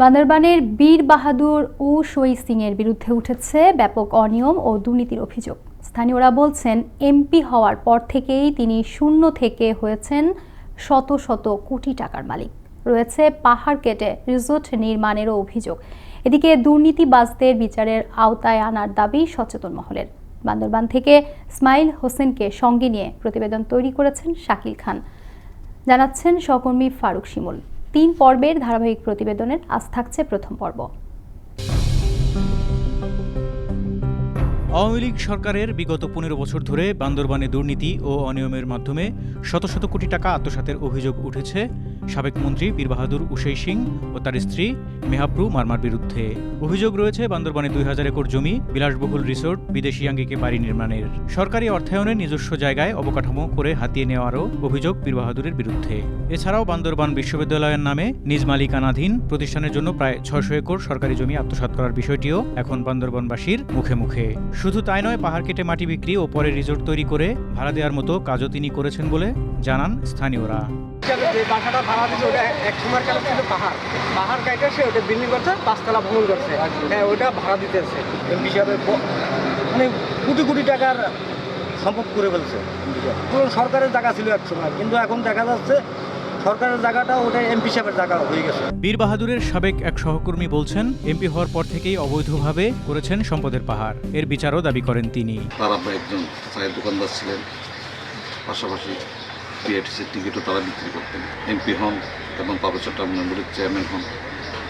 বান্দরবানের বীর বাহাদুর ও সিং এর বিরুদ্ধে উঠেছে ব্যাপক অনিয়ম ও দুর্নীতির অভিযোগ। স্থানীয়রা বলছেন, এমপি হওয়ার পর থেকেই তিনি শূন্য থেকে হয়েছেন শত শত কোটি টাকার মালিক। রয়েছে পাহাড় কেটে রিসোর্ট নির্মাণেরও অভিযোগ। এদিকে দুর্নীতিবাজদের বিচারের আওতায় আনার দাবি সচেতন মহলের। বান্দরবান থেকে স্মাইল হোসেনকে সঙ্গে নিয়ে প্রতিবেদন তৈরি করেছেন শাকিল খান। জানাচ্ছেন সহকর্মী ফারুক শিমুল। তিন পর্বের ধারাবাহিক প্রতিবেদনের আজ থাকছে প্রথম পর্ব। আওয়ামী লীগ সরকারের বিগত পনেরো বছর ধরে বান্দরবানে দুর্নীতি ও অনিয়মের মাধ্যমে শত শত কোটি টাকা আত্মসাতের অভিযোগ উঠেছে সাবেক মন্ত্রী বীর বাহাদুর উসেই সিং ও তার স্ত্রী মেহাপ্রু মার্মার বিরুদ্ধে। অভিযোগ রয়েছে, বান্দরবানে দুই হাজার একর জমি, বিলাসবহুল রিসোর্ট, বিদেশি আঙ্গিকে বাড়ি নির্মাণের। সরকারি অর্থায়নে নিজস্ব জায়গায় অবকাঠামো করে হাতিয়ে নেওয়ারও অভিযোগ বীর বাহাদুরের বিরুদ্ধে। এছাড়াও বান্দরবান বিশ্ববিদ্যালয়ের নামে নিজ মালিকানাধীন প্রতিষ্ঠানের জন্য প্রায় ছয়শো একর সরকারি জমি আত্মসাৎ করার বিষয়টিও এখন বান্দরবানবাসীর মুখে মুখে। শুধু তাই নয়, পাহাড় কেটে মাটি বিক্রি ও পরে রিসোর্ট তৈরি করে ভাড়া দেওয়ার মতো কাজও তিনি করেছেন বলে জানান স্থানীয়রা। হ্যাঁ মানে সম্পদ করে ফেলছে। পুরো সরকারের জায়গা ছিল এক সময়, কিন্তু এখন দেখা যাচ্ছে সরকারের জায়গাটা ওটা এমপি হিসাবের জায়গা হয়ে গেছে। বীর বাহাদুরের সাবেক এক সহকর্মী বলছেন এমপি হওয়ার পর থেকেই অবৈধভাবে করেছেন সম্পদের পাহাড়। এর বিচারও দাবি করেন তিনি। তারা বা একজন চায়ের দোকানদার ছিলেন পাশাপাশি পিআইটিসির টিকিটও তারা বিক্রি করতেন। এমপি হন এবং পাবে চট্টগ্রাম মেম্বারের চেয়ারম্যান হন।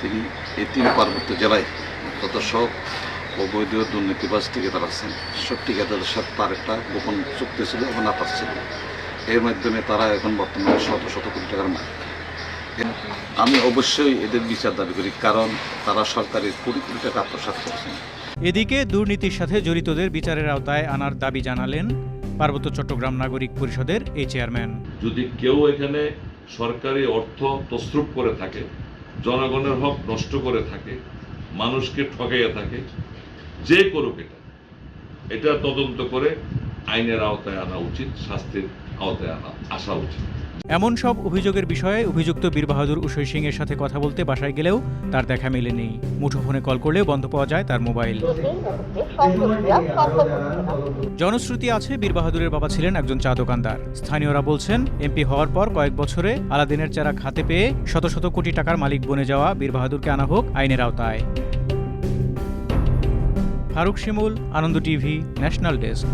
তিনি এই তিন পার্বত্য জেলায় যত সব অবৈধ দুর্নীতিবাজ টিকিটার আছেন। সব টিকিটারদের সাথে তার একটা গোপন চুক্তি ছিল এবং আপাস ছিল। এর মাধ্যমে তারা এখন বর্তমানে শত শত কোটি টাকার মালিক। আমি অবশ্যই এদের বিচার দাবি করি কারণ তারা সরকারের কোটি কোটি টাকা আত্মসাৎ করেছেন। এদিকে দুর্নীতির সাথে জড়িতদের বিচারের আওতায় আনার দাবি জানালেন পার্বত্য চট্টগ্রাম নাগরিক পরিষদের এই চেয়ারম্যান। যদি কেউ এখানে সরকারি অর্থ তসরুপ করে থাকে জনগণের হক নষ্ট করে থাকে মানুষকে ঠকাইয়া থাকে যে করুক এটা এটা তদন্ত করে আইনের আওতায় আনা উচিত শাস্তির আসা উচিত এমন সব অভিযোগের বিষয়ে অভিযুক্ত বীর বাহাদুর উষয় সিং এর সাথে কথা বলতে বাসায় গেলেও তার দেখা মেলেনি। মুঠোফোনে কল করলেও বন্ধ পাওয়া যায় তার মোবাইল। জনশ্রুতি আছে বীর বাহাদুরের বাবা ছিলেন একজন চা দোকানদার স্থানীয়রা বলছেন, এমপি হওয়ার পর কয়েক বছরে আলাদিনের চারা খাতে পেয়ে শত শত কোটি টাকার মালিক বনে যাওয়া বীর বাহাদুরকে আনা হোক আইনের আওতায়। Faruk Shimul, Ananda TV, national desk.